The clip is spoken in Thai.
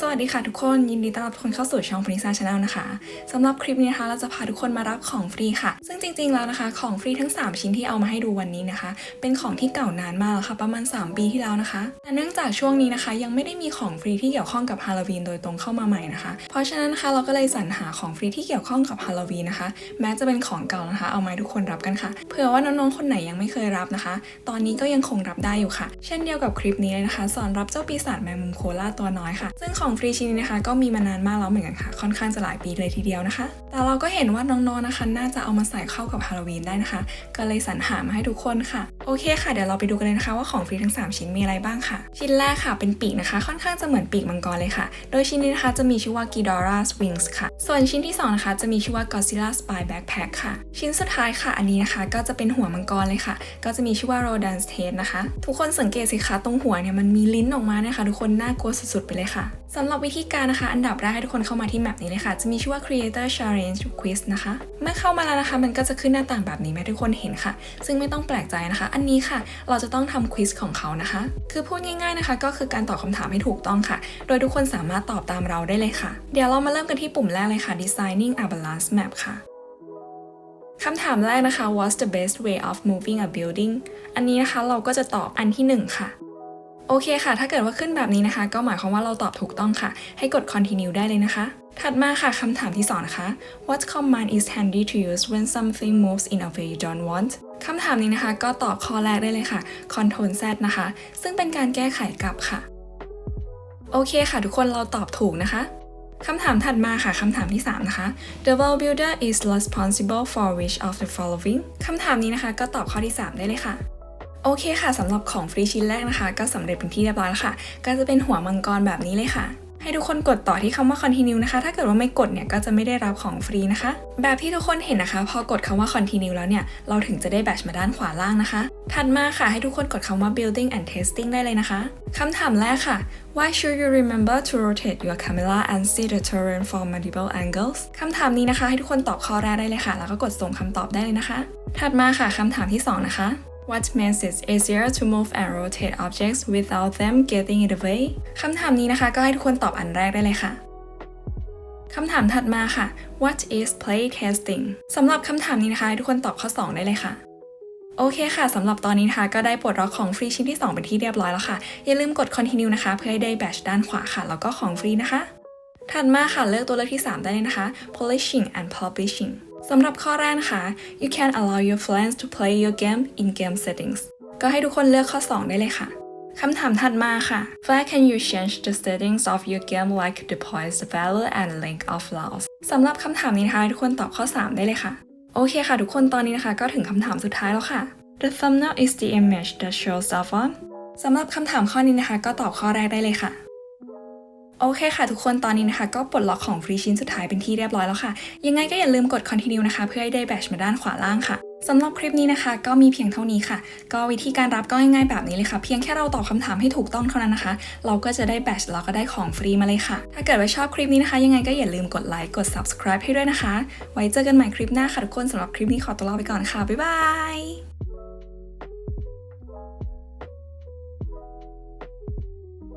สวัสดีค่ะทุกคนยินดีต้อนรับทุกคนเข้าสู่ช่องฟรีซ่าชาแนลนะคะสำหรับคลิปนี้นะคะเราจะพาทุกคนมารับของฟรีค่ะ ซึ่งจริงๆแล้วนะคะ ของฟรีทั้ง 3 ชิ้นที่เอามาให้ดูวันนี้นะคะ เป็นของที่เก่านานมากแล้วค่ะ ประมาณ 3 ปีที่แล้วนะคะแต่เนื่องจากช่วงนี้นะคะ ยังไม่ได้มีของฟรีที่เกี่ยวข้องกับฮาโลวีนโดยตรงเข้ามาใหม่นะคะ เพราะฉะนั้นนะคะเราก็เลยสรรหาของฟรีที่เกี่ยวข้องกับฮาโลวีนนะคะ แม้จะเป็นของเก่านะคะ เอามาให้ทุกคนรับกันค่ะเผื่อว่าน้องๆคนไหนยังไม่เคยรับนะคะ ตอนนี้ก็ยังคงรับได้อยู่ค่ะ เช่นเดียวกับคลิปนี้เลยนะคะ สอนรับเจ้าปีศาจแมงมุมโคล่าตัวน้อยค่ะซึ่งของฟรีชิ้นนี้นะคะ ก็มีมานานมากแล้วเหมือนกันค่ะ ค่อนข้างจะหลายปีเลยทีเดียวนะคะ แต่เราก็เห็นว่าน้องๆนะคะ น่าจะเอามาใส่เข้ากับฮาโลวีนได้นะคะ ก็เลยสรรหามาให้ทุกคนค่ะ โอเคค่ะ เดี๋ยวเราไปดูกันเลยนะคะ ว่าของฟรีทั้ง 3 ชิ้นมีอะไรบ้างค่ะ ชิ้นแรกค่ะ เป็นปีกนะคะ ค่อนข้างจะเหมือนปีกมังกรเลยค่ะ โดยชิ้นนี้นะคะจะมีชื่อว่า Ghidorah's Wings ค่ะ ส่วนชิ้นที่2นะคะจะมีชื่อว่า Godzilla Spy Backpack ค่ะ ชิ้นสุดท้ายค่ะ อันนี้นะคะก็จะเป็นหัวมังกรเลยค่ะ ก็จะมีชื่อว่า Rodan's Tail นะคะ ทุกคนสังเกตสิคะตรงหัวเนี่ยมันมีลิ้นออกมาเนี่ยค่ะทุกคนน่ากลัวสุดๆไปเลยค่ะสำหรับวิธีการนะคะ อันดับแรกให้ทุกคนเข้ามาที่แมปนี้เลยค่ะ จะมีชื่อว่า Creator Challenge Quiz นะคะ เมื่อเข้ามาแล้วนะคะ มันก็จะขึ้นหน้าต่างแบบนี้ให้ทุกคนเห็นค่ะ ซึ่งไม่ต้องแปลกใจนะคะ อันนี้ค่ะ เราจะต้องทำควิสของเขานะคะ คือพูดง่ายๆนะคะ ก็คือการตอบคำถามให้ถูกต้องค่ะ โดยทุกคนสามารถตอบตามเราได้เลยค่ะ เดี๋ยวเรามาเริ่มกันที่ปุ่มแรกเลยค่ะ Designing a Balance Map ค่ะคำถามแรกนะคะ What's the best way of moving a building อันนี้นะคะเราก็จะตอบอันที่หนึ่งค่ะ โอเคค่ะ ถ้าเกิดว่าขึ้นแบบนี้นะคะ ก็หมายความว่าเราตอบถูกต้องค่ะ ให้กด continue ได้เลยนะคะ ถัดมาค่ะคำถามที่ 2 นะคะ What command is handy to use when something moves in a way you don't want คำถามนี้นะคะ ก็ตอบข้อแรกได้เลยค่ะ Control Z นะคะ ซึ่งเป็นการแก้ไขกลับค่ะ โอเคค่ะ ทุกคนเราตอบถูกนะคะคำถามถัดมาค่ะ คำถามที่ 3 นะคะ The world builder is responsible for which of the following คำถามนี้นะคะ ก็ตอบข้อที่ 3 ได้เลยค่ะ โอเคค่ะสำหรับของฟรีชิ้นแรกนะคะ ก็สำเร็จเป็นที่เรียบร้อยแล้วค่ะ ก็จะเป็นหัวมังกรแบบนี้เลยค่ะ ให้ทุกคนกดต่อที่คำว่า continue นะคะ ถ้าเกิดว่าไม่กดเนี่ยก็จะไม่ได้รับของฟรีนะคะ แบบที่ทุกคนเห็นนะคะ พอกดคำว่า continue แล้วเนี่ย เราถึงจะได้แบตชมาด้านขวาล่างนะคะ ถัดมาค่ะให้ทุกคนกดคำว่า building and testing ได้เลยนะคะคำถามแรกค่ะ Why should you remember to rotate your camera and see the terrain from multiple angles คำถามนี้นะคะ ให้ทุกคนตอบข้อแรกได้เลยค่ะ แล้วก็กดส่งคำตอบได้เลยนะคะ ถัดมาค่ะคำถามที่ 2 นะคะ What makes it easier to move and rotate objects without them getting in the way คำถามนี้นะคะก็ให้ทุกคนตอบอันแรกได้เลยค่ะคำถามถัดมาค่ะ What is play testing สำหรับคำถามนี้นะคะให้ทุกคนตอบข้อ 2 ได้เลยค่ะ โอเคค่ะสำหรับตอนนี้นะคะก็ได้ปลดล็อกของฟรีชิ้นที่ 2 เป็นที่เรียบร้อยแล้วค่ะ อย่าลืมกด continue นะคะ เพื่อให้ได้แบตด้านขวาค่ะ แล้วก็ของฟรีนะคะ ถัดมาค่ะเลือกตัวเลือกที่ 3 ได้เลยนะคะ polishing and publishing สำหรับข้อแรกนะคะ you can allow your friends to play your game in game settings ก็ให้ทุกคนเลือกข้อ 2 ได้เลยค่ะ คำถามถัดมาค่ะ Where can you change the settings of your game like the points value and length of loss สำหรับคำถามนี้นะคะให้ทุกคนตอบข้อ 3 ได้เลยค่ะ โอเคค่ะ ทุกคนตอนนี้นะคะ ก็ถึงคำถามสุดท้ายแล้วค่ะ The thumbnail is the image that shows up on สำหรับคำถามข้อนี้นะคะ ก็ตอบข้อแรกได้เลยค่ะ โอเคค่ะ ทุกคนตอนนี้นะคะ ก็ปลดล็อกของฟรีชิ้นสุดท้ายเป็นที่เรียบร้อยแล้วค่ะ ยังไงก็อย่าลืมกด continue นะคะ เพื่อให้ได้แบตมาด้านขวาล่างค่ะสำหรับคลิปนี้นะคะ ก็มีเพียงเท่านี้ค่ะ ก็วิธีการรับก็ง่ายๆแบบนี้เลยค่ะ เพียงแค่เราตอบคำถามให้ถูกต้องเท่านั้นนะคะ เราก็จะได้แบตแล้วก็ได้ของฟรีมาเลยค่ะ ถ้าเกิดว่าชอบคลิปนี้นะคะ ยังไงก็อย่าลืมกดไลค์กด subscribe ให้ด้วยนะคะ ไว้เจอกันใหม่คลิปหน้าค่ะทุกคนสำหรับคลิปนี้ขอตัวลาไปก่อนค่ะบ๊ายบาย